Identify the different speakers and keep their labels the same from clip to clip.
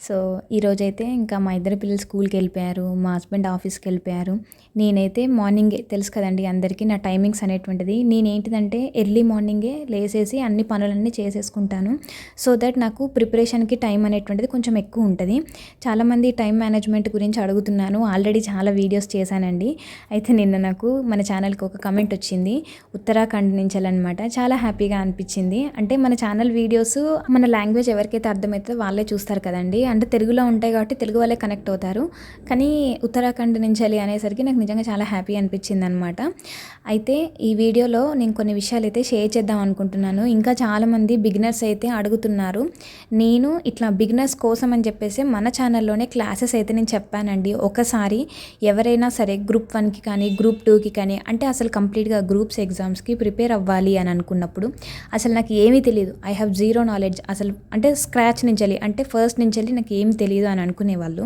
Speaker 1: So ఈరోజైతే ఇంకా మా ఇద్దరు పిల్లలు స్కూల్కి వెళ్ళిపోయారు మా హస్బెండ్ ఆఫీస్కి వెళ్ళిపోయారు నేనైతే మార్నింగే తెలుసు కదండి అందరికీ నా టైమింగ్స్ అనేటువంటిది. నేనేంటిదంటే ఎర్లీ మార్నింగే లేసేసి అన్ని పనులన్నీ చేసేసుకుంటాను. సో దట్ నాకు ప్రిపరేషన్కి టైం అనేటువంటిది కొంచెం ఎక్కువ ఉంటుంది. చాలామంది టైం మేనేజ్మెంట్ గురించి అడుగుతున్నాను. ఆల్రెడీ చాలా వీడియోస్ చేశానండి. అయితే నిన్న నాకు మన ఛానల్కి ఒక కమెంట్ వచ్చింది. ఉత్తరాఖండ్ నుంచి అనమాట చాలా హ్యాపీగా అనిపించింది. అంటే మన ఛానల్ వీడియోస్ మన లాంగ్వేజ్ ఎవరికైతే అర్థమవుతుందో వాళ్ళే చూస్తారు కదండి. అంటే తెలుగులో ఉంటాయి కాబట్టి తెలుగు వాళ్ళే కనెక్ట్ అవుతారు. కానీ ఉత్తరాఖండ్ నుంచి వెళ్ళి అనేసరికి నాకు నిజంగా చాలా హ్యాపీ అనిపించింది అనమాట అయితే ఈ వీడియోలో నేను కొన్ని విషయాలు అయితే షేర్ చేద్దాం అనుకుంటున్నాను. ఇంకా చాలామంది బిగినర్స్ అయితే అడుగుతున్నారు. నేను ఇట్లా బిగినర్స్ కోసం అని చెప్పేసి మన ఛానల్లోనే క్లాసెస్ అయితే నేను చెప్పానండి. ఒకసారి ఎవరైనా సరే గ్రూప్ వన్కి కానీ గ్రూప్ టూకి కానీ అంటే అసలు కంప్లీట్గా గ్రూప్స్ ఎగ్జామ్స్కి ప్రిపేర్ అవ్వాలి అని అనుకున్నప్పుడు అసలు నాకు ఏమీ తెలియదు ఐ హ్యావ్ జీరో నాలెడ్జ్ అసలు అంటే స్క్రాచ్ నుంచి వెళ్ళి అంటే ఫస్ట్ నుంచి వెళ్ళి నాకు ఏం తెలియదు అని అనుకునేవాళ్ళు.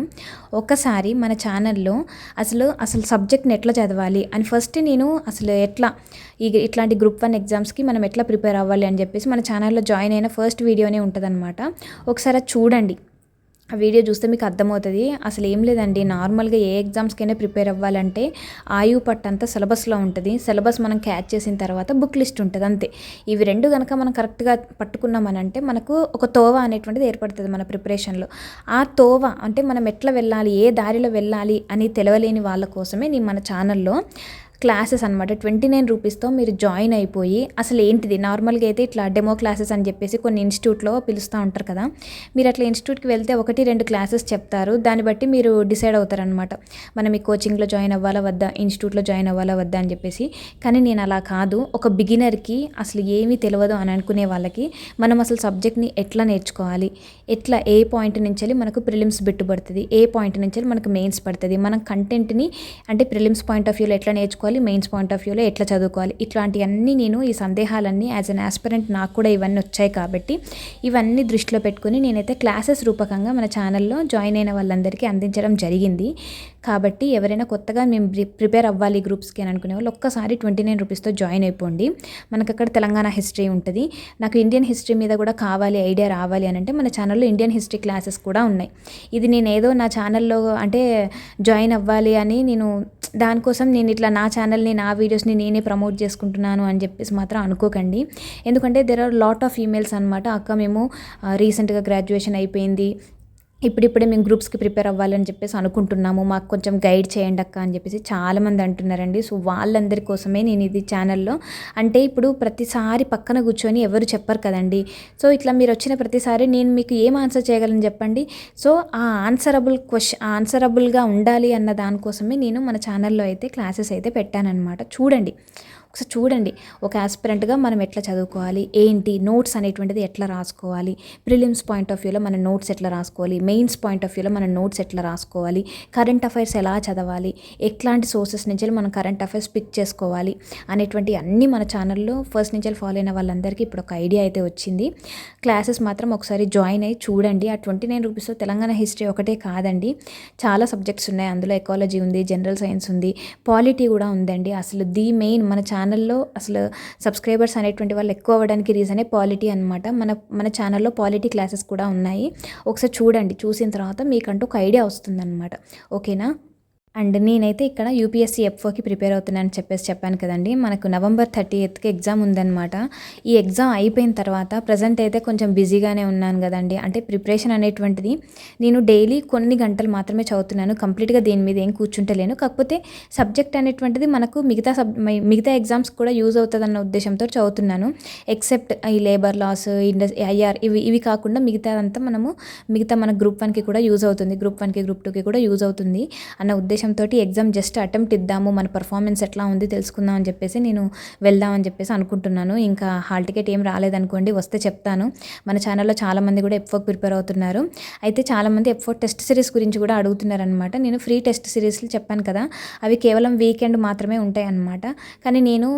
Speaker 1: ఒక్కసారి మన ఛానల్లో అసలు అసలు సబ్జెక్ట్ని ఎట్లా చదవాలి అని ఫస్ట్ నేను అసలు ఎట్లా ఈ ఇట్లాంటి గ్రూప్ వన్ ఎగ్జామ్స్కి మనం ఎట్లా ప్రిపేర్ అవ్వాలి అని చెప్పేసి మన ఛానల్లో జాయిన్ అయిన ఫస్ట్ వీడియోనే ఉంటుందన్నమాట. ఒకసారి చూడండి. ఆ వీడియో చూస్తే మీకు అర్థమవుతుంది. అసలు ఏం లేదండి. నార్మల్గా ఏ ఎగ్జామ్స్కైనా ప్రిపేర్ అవ్వాలంటే ఆయు పట్టు అంతా సిలబస్లో ఉంటుంది. సిలబస్ మనం క్యాచ్ చేసిన తర్వాత బుక్ లిస్ట్ ఉంటుంది అంతే. ఇవి రెండు కనుక మనం కరెక్ట్గా పట్టుకున్నామనంటే మనకు ఒక తోవ అనేటువంటిది ఏర్పడుతుంది మన ప్రిపరేషన్లో. ఆ తోవ అంటే మనం ఎట్లా వెళ్ళాలి ఏ దారిలో వెళ్ళాలి అని తెలవలేని వాళ్ళ కోసమే నేను మన ఛానల్లో క్లాసెస్ అనమాట ట్వంటీ నైన్ రూపీస్తో మీరు జాయిన్ అయిపోయి అసలు ఏంటిది? నార్మల్గా అయితే ఇట్లా డెమో క్లాసెస్ అని చెప్పేసి కొన్ని ఇన్స్టిట్యూట్లో పిలుస్తూ ఉంటారు కదా. మీరు అట్లా ఇన్స్టిట్యూట్కి వెళ్తే ఒకటి రెండు క్లాసెస్ చెప్తారు. దాన్ని బట్టి మీరు డిసైడ్ అవుతారనమాట మనం ఈ కోచింగ్లో జాయిన్ అవ్వాలా వద్దా? ఇన్స్టిట్యూట్లో జాయిన్ అవ్వాలా వద్దా? అని చెప్పేసి. కానీ నేను అలా కాదు. ఒక బిగినర్కి అసలు ఏమీ తెలియదు అని అనుకునే వాళ్ళకి మనం అసలు సబ్జెక్ట్ని ఎట్లా నేర్చుకోవాలి? ఎట్లా ఏ పాయింట్ నుంచి వెళ్ళి మనకు ప్రిలిమ్స్ బిట్టు పడుతుంది ఏ పాయింట్ నుంచి వెళ్ళి మనకు మెయిన్స్ పడుతుంది? మనం కంటెంట్ని అంటే ప్రిలిమ్స్ పాయింట్ ఆఫ్ వ్యూలో ఎట్లా నేర్చుకోవాలి? చదువుకోవాలి మెయిన్స్ పాయింట్ ఆఫ్ వ్యూలో ఎట్లా చదువుకోవాలి. ఇట్లాంటివన్నీ నేను ఈ సందేహాలన్నీ యాజ్ అన్ ఆస్పిరెంట్ నాకు కూడా ఇవన్నీ వచ్చాయి కాబట్టి ఇవన్నీ దృష్టిలో పెట్టుకుని నేనైతే క్లాసెస్ రూపకంగా మన ఛానల్లో జాయిన్ అయిన వాళ్ళందరికీ అందించడం జరిగింది. కాబట్టి ఎవరైనా కొత్తగా మేము ప్రిపేర్ అవ్వాలి గ్రూప్స్కి అని అనుకునే వాళ్ళు ఒక్కసారి ట్వంటీ నైన్ రూపీస్తో జాయిన్ అయిపోండి. మనకు అక్కడ తెలంగాణ హిస్టరీ ఉంటుంది. నాకు ఇండియన్ హిస్టరీ మీద కూడా కావాలి ఐడియా రావాలి అని అంటే మన ఛానల్లో ఇండియన్ హిస్టరీ క్లాసెస్ కూడా ఉన్నాయి. ఇది నేను ఏదో నా ఛానల్లో అంటే జాయిన్ అవ్వాలి అని నేను దానికోసం నేను ఇట్లా నా ఛానల్ని నా వీడియోస్ని నేనే ప్రమోట్ చేసుకుంటున్నాను అని చెప్పేసి మాత్రం అనుకోకండి. ఎందుకంటే there are lot of emails అనమాట అక్క మేము రీసెంట్గా గ్రాడ్యుయేషన్ అయిపోయింది. ఇప్పుడిప్పుడే మేము గ్రూప్స్కి ప్రిపేర్ అవ్వాలని చెప్పేసి అనుకుంటున్నాము. మాకు కొంచెం గైడ్ చేయండి అక్క అని చెప్పేసి చాలామంది అంటున్నారండి. సో వాళ్ళందరి కోసమే నేను ఇది ఛానల్లో. అంటే ఇప్పుడు ప్రతిసారి పక్కన కూర్చొని ఎవరు చెప్పరు కదండి. సో ఇట్లా మీరు వచ్చిన ప్రతిసారి నేను మీకు ఏం ఆన్సర్ చేయగలను చెప్పండి? సో ఆ ఆన్సరబుల్ క్వశ్చన్ ఆన్సరబుల్గా ఉండాలి అన్న దానికోసమే నేను మన ఛానల్లో అయితే క్లాసెస్ అయితే పెట్టానన్నమాట. చూడండి. ఒకసారి చూడండి ఒక ఆస్పిరెంట్గా మనం ఎట్లా చదువుకోవాలి? ఏంటి? నోట్స్ అనేటువంటిది ఎట్లా రాసుకోవాలి? ప్రిలిమ్స్ పాయింట్ ఆఫ్ వ్యూలో మన నోట్స్ ఎట్లా రాసుకోవాలి? మెయిన్స్ పాయింట్ ఆఫ్ వ్యూలో మన నోట్స్ ఎట్లా రాసుకోవాలి? కరెంట్ అఫైర్స్ ఎలా చదవాలి? ఎట్లాంటి సోర్సెస్ నుంచి మనం కరెంట్ అఫైర్స్ పిక్ చేసుకోవాలి? అనేటువంటి అన్నీ మన ఛానల్లో ఫస్ట్ నుంచి ఫాలో అయిన వాళ్ళందరికీ ఇప్పుడు ఒక ఐడియా అయితే వచ్చింది. క్లాసెస్ మాత్రం ఒకసారి జాయిన్ అయ్యి చూడండి. ఆ ట్వంటీ నైన్ రూపీస్తో తెలంగాణ హిస్టరీ ఒకటే కాదండి. చాలా సబ్జెక్ట్స్ ఉన్నాయి. అందులో ఎకాలజీ ఉంది జనరల్ సైన్స్ ఉంది పాలిటీ కూడా ఉందండి. అసలు ది మెయిన్ మన ఛానల్ ఛానల్లో అసలు సబ్స్క్రైబర్స్ అనేటువంటి వాళ్ళు ఎక్కువ అవ్వడానికి రీజనే పాలిటీ అనమాట మన మన ఛానల్లో పాలిటీ క్లాసెస్ కూడా ఉన్నాయి. ఒకసారి చూడండి చూసిన తర్వాత మీకంటూ ఒక ఐడియా వస్తుందన్నమాట. ఓకేనా? అండ్ నేనైతే ఇక్కడ యూపీఎస్సీ ఎఫ్ఓకి ప్రిపేర్ అవుతున్నానని చెప్పేసి చెప్పాను కదండి. మనకు నవంబర్ థర్టీ ఎయిత్కి ఎగ్జామ్ ఉందన్నమాట. ఈ ఎగ్జామ్ అయిపోయిన తర్వాత ప్రజెంట్ అయితే కొంచెం బిజీగానే ఉన్నాను కదండి. అంటే ప్రిపరేషన్ అనేటువంటిది నేను డైలీ కొన్ని గంటలు మాత్రమే చదువుతున్నాను. కంప్లీట్గా దేని మీద ఏం కూర్చుంటలేను. కాకపోతే సబ్జెక్ట్ అనేటువంటిది మనకు మిగతా సబ్ మిగతా ఎగ్జామ్స్ కూడా యూజ్ అవుతుందన్న ఉద్దేశంతో చదువుతున్నాను. ఎక్సెప్ట్ ఈ లేబర్ లాస్ ఇండస్ ఐఆర్ ఇవి ఇవి కాకుండా మిగతాదంతా మనము మిగతా మన గ్రూప్ వన్కి కూడా యూజ్ అవుతుంది. గ్రూప్ వన్కి గ్రూప్ టూకి కూడా యూజ్ అవుతుంది అన్న ఉద్దేశం ఉద్దేశంతో ఎగ్జామ్ జస్ట్ అటెంప్ట్ ఇద్దాము మన పర్ఫార్మెన్స్ ఎట్లా ఉంది తెలుసుకుందాం అని చెప్పేసి నేను వెళ్దాం అని చెప్పేసి అనుకుంటున్నాను. ఇంకా హాల్ టికెట్ ఏం రాలేదనుకోండి వస్తే చెప్తాను. మన ఛానల్లో చాలామంది కూడా ఎఫ్ఓ ప్రిపేర్ అవుతున్నారు. అయితే చాలామంది ఎఫ్ఓ టెస్ట్ సిరీస్ గురించి కూడా అడుగుతున్నారనమాట నేను ఫ్రీ టెస్ట్ సిరీస్లు చెప్పాను కదా అవి కేవలం వీకెండ్ మాత్రమే ఉంటాయి అన్నమాట కానీ నేను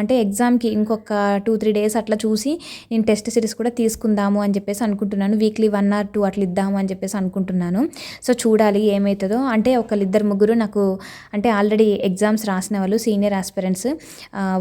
Speaker 1: అంటే ఎగ్జామ్కి ఇంకొక టూ త్రీ డేస్ అట్లా చూసి నేను టెస్ట్ సిరీస్ కూడా తీసుకుందాము అని చెప్పేసి అనుకుంటున్నాను. వీక్లీ వన్ ఆర్ టూ అట్లా ఇద్దాము అని చెప్పేసి అనుకుంటున్నాను. సో చూడాలి ఏమవుతుందో. అంటే ఒకళ్ళిద్దరు ముగ్గురు ముగ్గురు నాకు అంటే ఆల్రెడీ ఎగ్జామ్స్ రాసిన వాళ్ళు సీనియర్ ఆస్పిరెంట్స్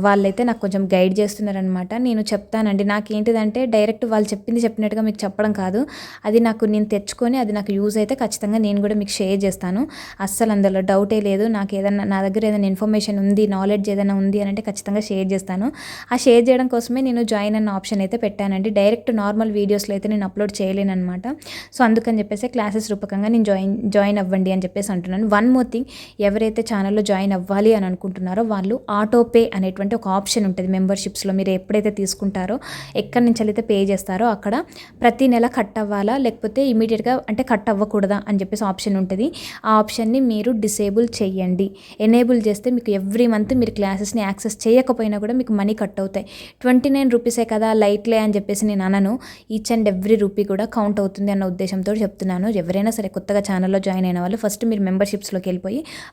Speaker 1: వాళ్ళైతే నాకు కొంచెం గైడ్ చేస్తున్నారనమాట నేను చెప్తానండి. నాకు ఏంటిదంటే డైరెక్ట్ వాళ్ళు చెప్పింది చెప్పినట్టుగా మీకు చెప్పడం కాదు. అది నాకు నేను తెచ్చుకొని అది నాకు యూజ్ అయితే ఖచ్చితంగా నేను కూడా మీకు షేర్ చేస్తాను. అస్సలు అందులో డౌటే లేదు. నాకు ఏదైనా నా దగ్గర ఏదైనా ఇన్ఫర్మేషన్ ఉంది నాలెడ్జ్ ఏదైనా ఉంది అని అంటే ఖచ్చితంగా షేర్ చేస్తాను. ఆ షేర్ చేయడం కోసమే నేను జాయిన్ అన్న ఆప్షన్ అయితే పెట్టానండి. డైరెక్ట్ నార్మల్ వీడియోస్లో అయితే నేను అప్లోడ్ చేయలేను అనమాట సో అందుకని చెప్పేసి క్లాసెస్ రూపకంగా నేను జాయిన్ జాయిన్ అవ్వండి అని చెప్పేసి అంటున్నాను. వన్ మోర్ థింగ్ ఎవరైతే ఛానల్లో జాయిన్ అవ్వాలి అని అనుకుంటున్నారో వాళ్ళు ఆటో పే అనేటువంటి ఒక ఆప్షన్ ఉంటుంది మెంబర్షిప్స్లో మీరు ఎప్పుడైతే తీసుకుంటారో ఎక్కడి నుంచి అయితే పే చేస్తారో అక్కడ ప్రతి నెల కట్ అవ్వాలా? లేకపోతే ఇమీడియట్గా అంటే కట్ అవ్వకూడదా? అని చెప్పేసి ఆప్షన్ ఉంటుంది. ఆ ఆప్షన్ని మీరు డిసేబుల్ చేయండి. ఎనేబుల్ చేస్తే మీకు ఎవ్రీ మంత్ మీరు క్లాసెస్ని యాక్సెస్ చేయకపోయినా కూడా మీకు మనీ కట్ అవుతాయి. ట్వంటీ నైన్ రూపీసే కదా లైట్లే అని చెప్పేసి నేను అనను. ఈచ్ అండ్ ఎవ్రీ రూపీ కూడా కౌంట్ అవుతుంది అన్న ఉద్దేశంతో చెప్తున్నాను. ఎవరైనా సరే కొత్తగా ఛానల్లో జాయిన్ అయిన వాళ్ళు ఫస్ట్ మీరు మెంబర్షిప్స్లోకి వెళ్ళిపోయి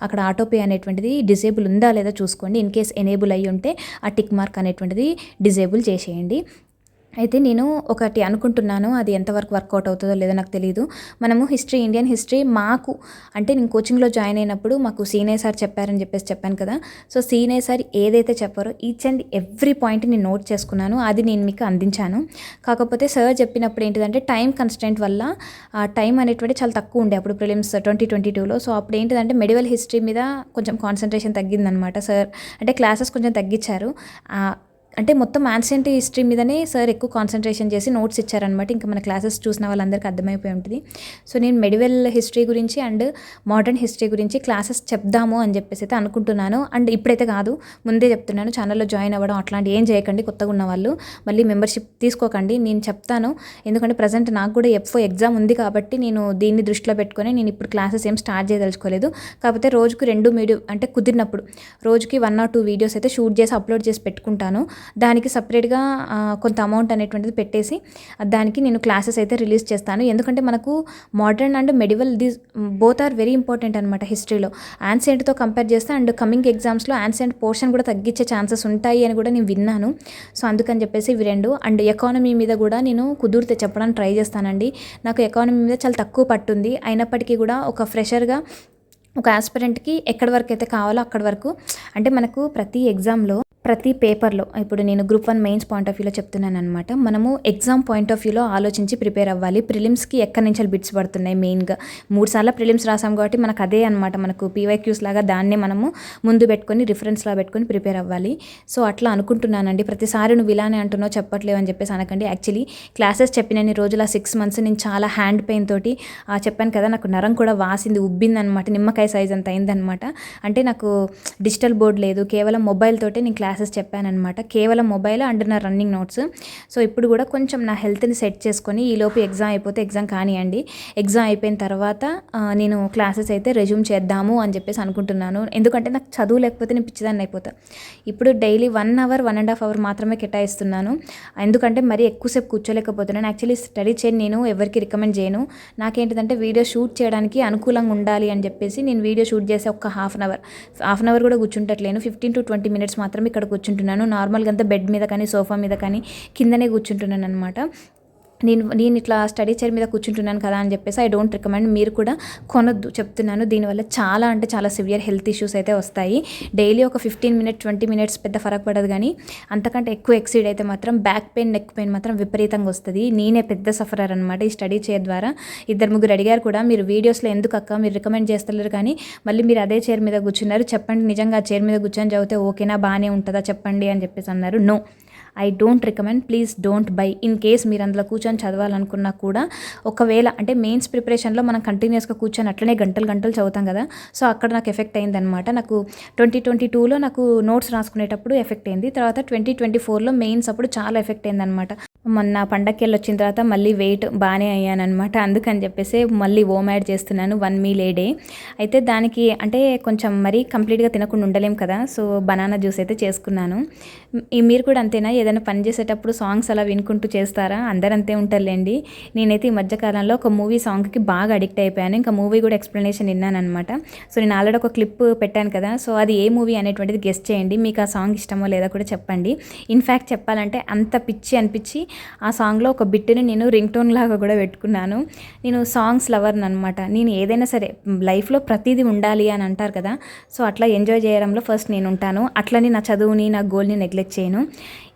Speaker 1: అక్కడ ఆటోపే అనేటువంటిది డిసేబుల్ ఉందా లేదా చూసుకోండి. ఇన్ కేస్ ఎనేబుల్ అయ్యి ఉంటే ఆ టిక్ మార్క్ అనేటువంటిది డిసేబుల్ చేసేయండి. అయితే నేను ఒకటి అనుకుంటున్నాను అది ఎంతవరకు వర్కౌట్ అవుతుందో లేదో నాకు తెలియదు మనము హిస్టరీ ఇండియన్ హిస్టరీ మాకు అంటే నేను కోచింగ్లో జాయిన్ అయినప్పుడు మాకు సీనియర్ సార్ చెప్పారని చెప్పేసి చెప్పాను కదా. సో సీనియర్ సార్ ఏదైతే చెప్పారో ఈచ్ అండ్ ఎవ్రీ పాయింట్ నేను నోట్ చేసుకున్నాను అది నేను మీకు అందించాను. కాకపోతే సార్ చెప్పినప్పుడు ఏంటిదంటే టైం కన్స్టెంట్ వల్ల ఆ టైం అనేటువంటి చాలా తక్కువ ఉండే అప్పుడు ప్రిలిమ్స్ ట్వంటీ ట్వంటీ టూలో. సో అప్పుడు ఏంటిదంటే మెడివల్ హిస్టరీ మీద కొంచెం కాన్సన్ట్రేషన్ తగ్గిందనమాట సార్. అంటే క్లాసెస్ కొంచెం తగ్గించారు. అంటే మొత్తం యాన్షియంట్ హిస్టరీ మీదనే సార్ ఎక్కువ కాన్సన్ట్రేషన్ చేసి నోట్స్ ఇచ్చారనమాట ఇంకా మన క్లాసెస్ చూసిన వాళ్ళందరికీ అర్థమైపోయి ఉంటుంది. సో నేను మెడివెల్ హిస్టరీ గురించి అండ్ మోడర్న్ హిస్టరీ గురించి క్లాసెస్ చెప్దాము అని చెప్పేసి అయితే అనుకుంటున్నాను. అండ్ ఇప్పుడైతే కాదు ముందే చెప్తున్నాను. ఛానల్లో జాయిన్ అవ్వడం అట్లాంటి ఏం చేయకండి కొత్తగా ఉన్న వాళ్ళు. మళ్ళీ మెంబర్షిప్ తీసుకోకండి నేను చెప్తాను. ఎందుకంటే ప్రజెంట్ నాకు కూడా ఎఫ్ఓ ఎగ్జామ్ ఉంది కాబట్టి నేను దీన్ని దృష్టిలో పెట్టుకొని నేను ఇప్పుడు క్లాసెస్ ఏం స్టార్ట్ చేయదలుచుకోలేదు. కాకపోతే రోజుకు రెండు మీడియో అంటే కుదిరినప్పుడు రోజుకి వన్ ఆర్ టూ వీడియోస్ అయితే షూట్ చేసి అప్లోడ్ చేసి పెట్టుకుంటాను. దానికి సపరేట్గా కొంత అమౌంట్ అనేటువంటిది పెట్టేసి దానికి నేను క్లాసెస్ అయితే రిలీజ్ చేస్తాను. ఎందుకంటే మనకు modern and medieval these both are very important అనమాట హిస్టరీలో. యాన్సెంట్తో కంపేర్ చేస్తే అండ్ కమింగ్ ఎగ్జామ్స్లో యాన్సెంట్ పోర్షన్ కూడా తగ్గించే ఛాన్సెస్ ఉంటాయి అని కూడా నేను విన్నాను. సో అందుకని చెప్పేసి ఇవి రెండు. అండ్ ఎకానమీ మీద కూడా నేను కుదిరితే చెప్పడానికి ట్రై చేస్తానండి. నాకు ఎకానమీ మీద చాలా తక్కువ పట్టుంది. అయినప్పటికీ కూడా ఒక ఫ్రెషర్గా ఒక ఆస్పిరెంట్కి ఎక్కడి వరకు అయితే కావాలో అక్కడి వరకు అంటే మనకు ప్రతి ఎగ్జామ్లో ప్రతి పేపర్లో ఇప్పుడు నేను group one mains point of వ్యూలో చెప్తున్నాను అనమాట మనము ఎగ్జామ్ పాయింట్ ఆఫ్ వ్యూలో ఆలోచించి ప్రిపేర్ అవ్వాలి. ప్రిలిమ్స్కి ఎక్కడి నుంచి బిట్స్ పడుతున్నాయి మెయిన్గా మూడు సార్లు ప్రిలిమ్స్ రాసాం కాబట్టి మనకు అదే అనమాట మనకు పీవైక్యూస్ లాగా దాన్నే మనము ముందు పెట్టుకొని రిఫరెన్స్లా పెట్టుకొని ప్రిపేర్ అవ్వాలి. సో అట్లా అనుకుంటున్నానండి. ప్రతిసారి నువ్వు ఇలానే అంటున్నావు చెప్పట్లేవు అని చెప్పేసి అనకండి. యాక్చువల్లీ క్లాసెస్ చెప్పినన్ని రోజుల సిక్స్ మంత్స్ నేను చాలా హ్యాండ్ పెయిన్ తోటి చెప్పాను కదా నాకు నరం కూడా వాసింది ఉబ్బింది అనమాట నిమ్మకాయ సైజ్ అంత అయిందనమాట అంటే నాకు డిజిటల్ బోర్డ్ లేదు. కేవలం మొబైల్ తోటే నేను క్లాస్ క్లాసెస్ చెప్పానమాట కేవలం మొబైల్ అండ్ నా రన్నింగ్ నోట్స్. సో ఇప్పుడు కూడా కొంచెం నా హెల్త్ని సెట్ చేసుకొని ఈలోపు ఎగ్జామ్ అయిపోతే ఎగ్జామ్ కానివ్వండి ఎగ్జామ్ అయిపోయిన తర్వాత నేను క్లాసెస్ అయితే రెజ్యూమ్ చేద్దాము అని చెప్పేసి అనుకుంటున్నాను. ఎందుకంటే నాకు చదువు లేకపోతే నేను పిచ్చిదాన్ని అయిపోతా. ఇప్పుడు daily one hour one and half hour మాత్రమే కేటాయిస్తున్నాను. ఎందుకంటే మరీ ఎక్కువసేపు కూర్చోలేకపోతున్నాను. యాక్చువల్లీ స్టడీ చేయని నేను ఎవరికి రికమెండ్ చేయను. నాకేంటిదంటే వీడియో షూట్ చేయడానికి అనుకూలంగా ఉండాలి అని చెప్పేసి నేను వీడియో షూట్ చేసే ఒక half an hour. Half an hour కూడా కూర్చుంటట్లేను. ఫిఫ్టీన్ టు ట్వంటీ మినిట్స్ మాత్రం ఇక్కడ కూర్చుంటున్నాను. నార్మల్గా అంతా బెడ్ మీద కానీ సోఫా మీద కానీ కిందనే కూర్చుంటున్నాను అనమాట నేను నేను ఇట్లా స్టడీ చైర్ మీద కూర్చుంటున్నాను కదా అని చెప్పేసి ఐ డోంట్ రికమెండ్ మీరు కూడా కొనొద్దు చెప్తున్నాను. దీనివల్ల చాలా అంటే చాలా సివియర్ హెల్త్ ఇష్యూస్ అయితే వస్తాయి. డైలీ ఒక ఫిఫ్టీన్ మినిట్స్ ట్వంటీ మినిట్స్ పెద్ద ఫరక్ పడదు కానీ అంతకంటే ఎక్కువ ఎక్సీడ్ అయితే మాత్రం బ్యాక్ పెయిన్ నెక్ పెయిన్ మాత్రం విపరీతంగా వస్తుంది. నేనే పెద్ద సఫరర్ అనమాట ఈ స్టడీ చైర్ ద్వారా. ఇద్దరు ముగ్గురు అడిగారు కూడా మీరు వీడియోస్లో ఎందుకు అక్క? మీరు రికమెండ్ చేస్తలేరు కానీ మళ్ళీ మీరు అదే చైర్ మీద కూర్చున్నారు. చెప్పండి నిజంగా ఆ చైర్ మీద కూర్చొని చదివితే ఓకేనా బాగానే ఉంటుందా? చెప్పండి అని చెప్పేసి అన్నారు. No I don't recommend please don't buy in case మీరు అందులో కూర్చొని చదవాలనుకున్నా కూడా ఒకవేళ అంటే మెయిన్స్ ప్రిపరేషన్లో మనం కంటిన్యూస్గా కూర్చొని అట్లనే గంటలు గంటలు చదువుతాం కదా సో అక్కడ నాకు ఎఫెక్ట్ అయిందనమాట నాకు ట్వంటీ ట్వంటీ టూలో నాకు నోట్స్ రాసుకునేటప్పుడు ఎఫెక్ట్ అయింది. తర్వాత ట్వంటీ ట్వంటీ ఫోర్లో మెయిన్స్ అప్పుడు చాలా ఎఫెక్ట్ అయిందనమాట మొన్న పండక్కి వెళ్ళి వచ్చిన తర్వాత మళ్ళీ వెయిట్ బాగానే అయ్యానమాట అందుకని చెప్పేసి మళ్ళీ ఓమ్ యాడ్ చేస్తున్నాను వన్ మీల్ ఏ డే అయితే దానికి అంటే కొంచెం మరీ కంప్లీట్గా తినకుండా ఉండలేం కదా సో బనానా జ్యూస్ అయితే చేసుకున్నాను. మీరు కూడా అంతేనా? ఏదైనా పని చేసేటప్పుడు సాంగ్స్ అలా వినుకుంటూ చేస్తారా? అందరూ అంతే ఉంటారులేండి. నేనైతే ఈ మధ్యకాలంలో ఒక మూవీ సాంగ్కి బాగా అడిక్ట్ అయిపోయాను. ఇంకా మూవీ కూడా ఎక్స్ప్లెనేషన్ విన్నానమాట సో నేను ఆల్రెడీ ఒక క్లిప్ పెట్టాను కదా. సో అది ఏ మూవీ అనేటువంటిది గెస్ట్ చేయండి. మీకు ఆ సాంగ్ ఇష్టమో లేదా కూడా చెప్పండి. ఇన్ఫ్యాక్ట్ చెప్పాలంటే అంత పిచ్చి అనిపించి ఆ సాంగ్లో ఒక బిట్టుని నేను రింగ్ టోన్ లాగా కూడా పెట్టుకున్నాను. నేను సాంగ్స్ లవర్ని అనమాట నేను ఏదైనా సరే లైఫ్లో ప్రతిదీ ఉండాలి అని అంటారు కదా. సో అట్లా ఎంజాయ్ చేయడంలో ఫస్ట్ నేను ఉంటాను. అట్లని నా చదువుని నా గోల్ని నెగ్లెక్ట్ చేయను.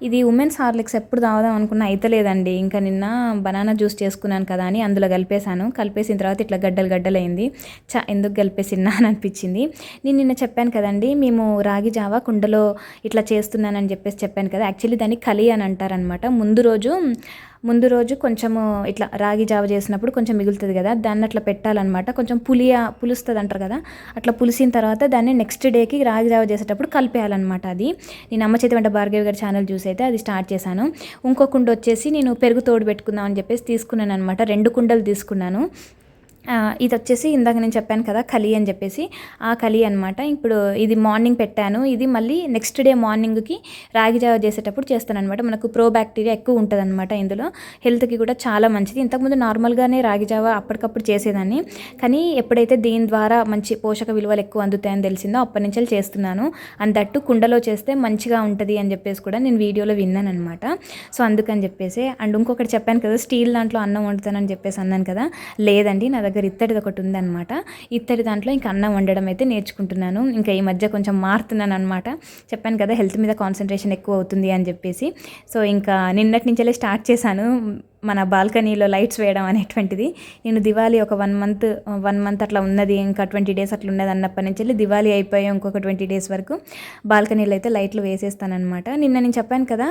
Speaker 1: ఇది ఉమెన్స్ హార్లిక్స్ ఎప్పుడు తాగుదాం అనుకున్నా అయితే లేదండి ఇంకా నిన్న బనానా జ్యూస్ చేసుకున్నాను కదా అని అందులో కలిపేశాను. కలిపేసిన తర్వాత ఇట్లా గడ్డలు గడ్డలు అయింది చా ఎందుకు కలిపేసినా అని అనిపించింది. నేను నిన్న చెప్పాను కదండి మేము రాగి జావా కుండలో ఇట్లా చేస్తున్నానని చెప్పేసి చెప్పాను కదా. యాక్చువల్లీ దాన్ని కలి అని అంటారనమాట ముందు రోజు ముందు రోజు కొంచెము ఇట్లా రాగి జావ చేసినప్పుడు కొంచెం మిగులుతుంది కదా దాన్ని అట్లా పెట్టాలన్నమాట. కొంచెం పులియా పులుస్తుంది అంటారు కదా అట్లా పులిసిన తర్వాత దాన్ని నెక్స్ట్ డేకి రాగి జావ చేసేటప్పుడు కలిపేయాలన్నమాట అది. నేను అమ్మ చేతి వెంట భార్గవి గారి ఛానల్ చూసి అయితే అది స్టార్ట్ చేశాను. ఇంకో కుండ వచ్చేసి నేను పెరుగు తోడు పెట్టుకుందాం అని చెప్పేసి తీసుకున్నాను అనమాట రెండు కుండలు తీసుకున్నాను. ఇది వచ్చేసి ఇందాక నేను చెప్పాను కదా కలి అని చెప్పేసి. ఆ కలి అనమాట ఇప్పుడు ఇది మార్నింగ్ పెట్టాను. ఇది మళ్ళీ నెక్స్ట్ డే మార్నింగ్కి రాగి జావ చేసేటప్పుడు చేస్తాను అనమాట మనకు ప్రో బ్యాక్టీరియా ఎక్కువ ఉంటుంది అనమాట ఇందులో. హెల్త్కి కూడా చాలా మంచిది. ఇంతకుముందు నార్మల్గానే రాగి జావ అప్పటికప్పుడు చేసేదాన్ని. కానీ ఎప్పుడైతే దీని ద్వారా మంచి పోషక విలువలు ఎక్కువ అందుతాయని తెలిసిందో అప్పటి నుంచి చేస్తున్నాను. అండ్ దట్టు కుండలో చేస్తే మంచిగా ఉంటుంది అని చెప్పేసి కూడా నేను వీడియోలో విన్నాను అనమాట సో అందుకని చెప్పేసి. అండ్ ఇంకొకటి చెప్పాను కదా స్టీల్ దాంట్లో అన్నం వండుతానని చెప్పేసి అన్నాను కదా. లేదండి నా దగ్గర ఇత్తడిది ఒకటి ఉందన్నమాట. ఇత్తడి దాంట్లో ఇంకా అన్నం వండడం అయితే నేర్చుకుంటున్నాను. ఇంకా ఈ మధ్య కొంచెం మారుతున్నాను అనమాట చెప్పాను కదా హెల్త్ మీద కాన్సన్ట్రేషన్ ఎక్కువ అవుతుంది అని చెప్పేసి. సో ఇంకా నిన్నటి నుంచే స్టార్ట్ చేశాను. మన బాల్కనీలో లైట్స్ వేయడం అనేటువంటిది. నేను దివాళీ ఒక వన్ మంత్ వన్ మంత్ అట్లా ఉన్నది. ఇంకా ట్వంటీ డేస్ అట్లా ఉన్నది అన్నప్పటి నుంచి వెళ్ళి దివాళీ అయిపోయి ఇంకొక ట్వంటీ డేస్ వరకు బాల్కనీలో అయితే లైట్లు వేసేస్తానమాట నిన్న నేను చెప్పాను కదా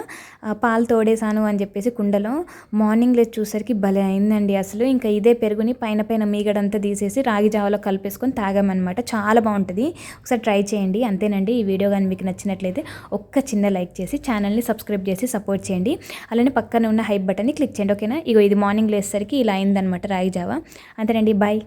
Speaker 1: పాలు తోడేసాను అని చెప్పేసి కుండలో. మార్నింగ్ లేచి చూసరికి భలే అయిందండి అసలు. ఇంకా ఇదే పెరుగుని పైన పైన మీగడంతా తీసేసి రాగి జావలో కలిపేసుకొని తాగామన్నమాట. చాలా బాగుంటుంది. ఒకసారి ట్రై చేయండి. అంతేనండి. ఈ వీడియో కానీ మీకు నచ్చినట్లయితే ఒక్క చిన్న లైక్ చేసి ఛానల్ని సబ్స్క్రైబ్ చేసి సపోర్ట్ చేయండి. అలానే పక్కన ఉన్న హైప్ బటన్ని క్లిక్ చేయండి. ఓకేనా? ఇగో ఇది మార్నింగ్ లేసేసరికి ఇలా అయిందనమాట రాగి జావా. అంతేనండి బాయ్